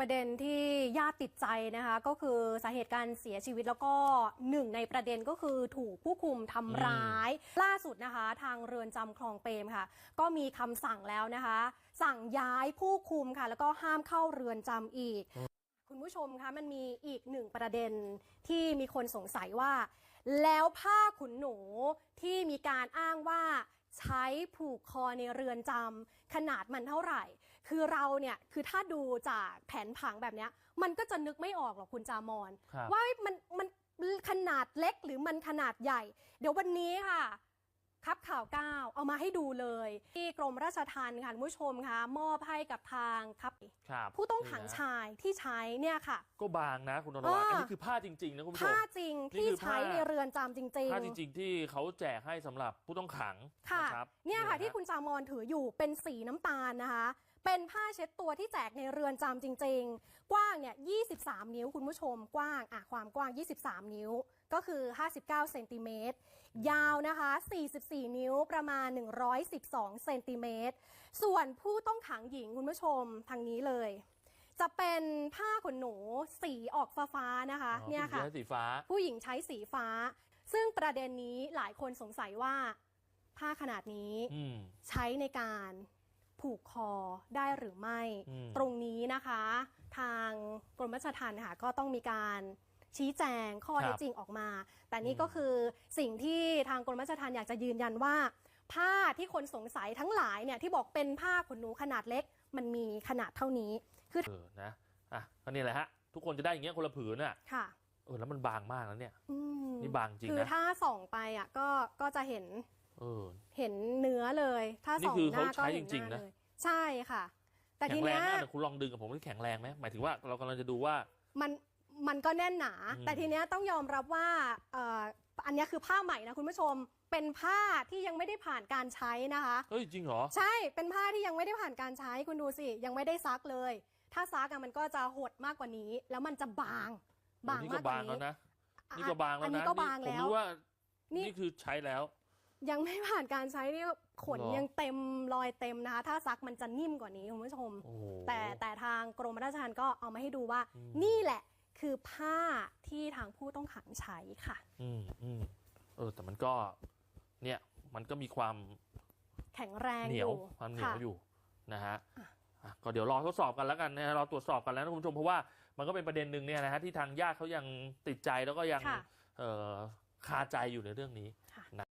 ประเด็นที่ญาติติดใจนะคะ ก็คือสาเหตุการเสียชีวิตแล้วก็หนึ่งในประเด็นก็คือถูกผู้คุมทำร้าย ล่าสุดนะคะ ทางเรือนจำคลองเปรมค่ะ ก็มีคำสั่งแล้วนะคะ สั่งย้ายผู้คุมค่ะ แล้วก็ห้ามเข้าเรือนจำอีก คุณผู้ชมคะมันมีอีกหนึ่งประเด็นที่มีคนสงสัยว่า แล้วผ้าขุนหนูที่มีการอ้างว่า ใช้ผูกคอในเรือนจำขนาดมันเท่าไหร่ คือเราเนี่ยคือถ้าดูจากแผนผังแบบเนี้ยมันก็จะนึกไม่ออกหรอกคุณจามอนครับว่ามันมันขนาดเล็กหรือมันขนาดใหญ่ เดี๋ยววันนี้ค่ะ ครับข่าวก้าว เอามาให้ดูเลย ที่กรมราชทัณฑ์ค่ะคุณผู้ชมคะมอบให้กับทางครับ ครับผู้ต้องขังนี่นะชายที่ใช้เนี่ยค่ะ ก็บางนะคุณนวัดอ่า อันนี้คือผ้าจริงๆนะคุณผู้ชม ผ้าจริงนี่ที่คือใช้ผ้าในเรือนจำจริง ผ้าจริง ๆ ที่เขาแจกให้สำหรับผู้ต้องขังๆค่ะ นะครับเนี่ยค่ะฮที่คุณจามอนถืออยู่เป็นสีน้ำตาลนะคะเป็นผ้าเช็ดตัวที่แจกในเรือนจำจริง ๆ กว้างเนี่ย 23 นิ้วคุณผู้ชม กว้างอะความกว้าง 23 นิ้ว ก็คือ 59 เซนติเมตร ยาวนะคะ 44 นิ้วประมาณ 112 เซนติเมตร ส่วนผู้ต้องขังหญิงคุณผู้ชมทางนี้เลย จะเป็นผ้าขนหนูสีออกฟ้าๆนะคะอ๋อเนี่ยค่ะ ผู้หญิงใช้สีฟ้า ผู้หญิงใช้สีฟ้า ซึ่งประเด็นนี้หลายคนสงสัยว่าผ้าขนาดนี้ อืม ใช้ในการ ผูกคอได้หรือไม่อืมตรงนี้นะคะ ทางกรมราชทัณฑ์ค่ะก็ต้องมีการชี้แจงข้อเท็จจริงออกมา แต่นี่ก็คือสิ่งที่ทางกรมราชทัณฑ์อยากจะยืนยันว่า ผ้าที่คนสงสัยทั้งหลายเนี่ยที่บอกเป็นผ้าขนหนูขนาดเล็ก มันมีขนาดเท่านี้ คือเออนะอะก็นี่แหละฮะทุกคนจะได้อย่างเงี้ยคนละผืนอะค่ะเออแล้วมันบางมากแล้วเนี่ยอืมนี่บางจริงคือนะถ้าส่องไปอะก็ก็จะเห็น เออ เห็นเนื้อเลย ถ้านี่สองคือหน้าเขาใช้ก็เห็นจริงหๆน้านะ เลย ใช่ค่ะ แต่แข็ทีงแรงเนี้ย มากแต่คุณลองดึงกับผมที่แข็งแรงไหมหมายถึงว่าเรากำลังจะดูว่า มันมันก็แน่นหนา อืมแต่ทีเนี้ยต้องยอมรับว่าเอ่ออันเนี้ยคือผ้าใหม่นะคุณผู้ชม เป็นผ้าที่ยังไม่ได้ผ่านการใช้นะคะ เฮ้ยจริงเหรอ ใช่เป็นผ้าที่ยังไม่ได้ผ่านการใช้คุณดูสิ ยังไม่ได้ซักเลย ถ้าซักอะมันก็จะหดมากกว่านี้ แล้วมันจะบาง บางนี่มาก็กกว่าบางแล้วนี้นะอะนี่ก็บางแล้วอันนะนี้ก็บางผมแล้วรู้ว่า นี่ นี่คือใช้แล้ว ยังไม่ผ่านการใช้นี่ขนหรอยังเต็มรอยเต็มนะคะ ถ้าซักมันจะนิ่มกว่านี้คุณผู้ชม โอ้โหแต่แต่ทางกรมราชทัณฑ์ก็เอามาให้ดูว่า อืม นี่แหละคือผ้าที่ทางผู้ต้องขังใช้ค่ะ อืมอืมเออ แต่มันก็ เนี่ย มันก็มีความแข็งแรงเหนีอยวยู่ความเหนียวค่ะ อยู่นะฮะอะก็เดี๋ยวรอทดสอบกันแล้วกันนะฮะรอตรวจสอบกันแล้วนะคุณผู้ชมเพราะว่ามันก็เป็นประเด็นหนึ่งเนี่ยนะฮะที่ทางญาติเขายังติดใจแล้วก็ยังค่ะ เอ่อคาใจอยู่ในเรื่องนี้ค่ะนะ